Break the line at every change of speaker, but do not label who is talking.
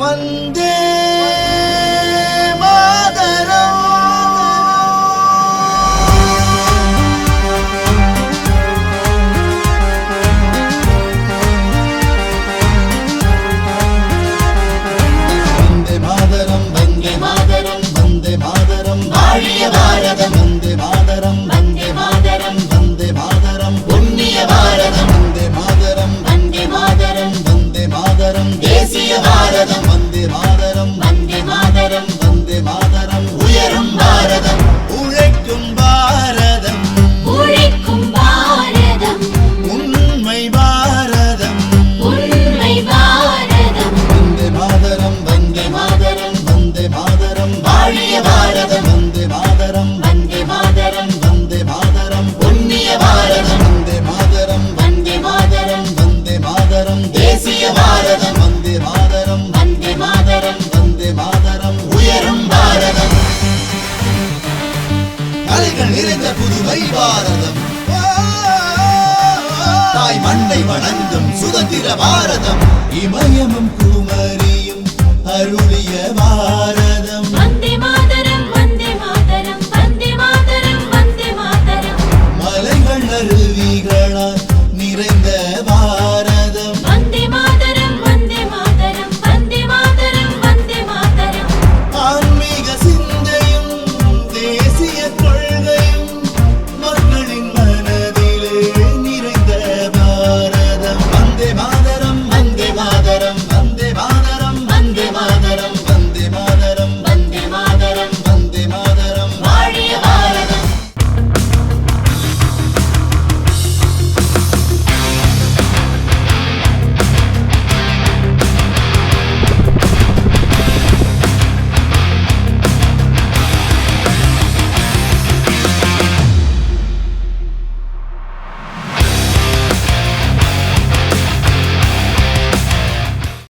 வந்தே வீரர்கள் நிறைந்த புதுமை பாரதம். தாய் மண்ணை வணங்கும் சுதந்திர பாரதம். இமயமும் குமரியும் அருளியவா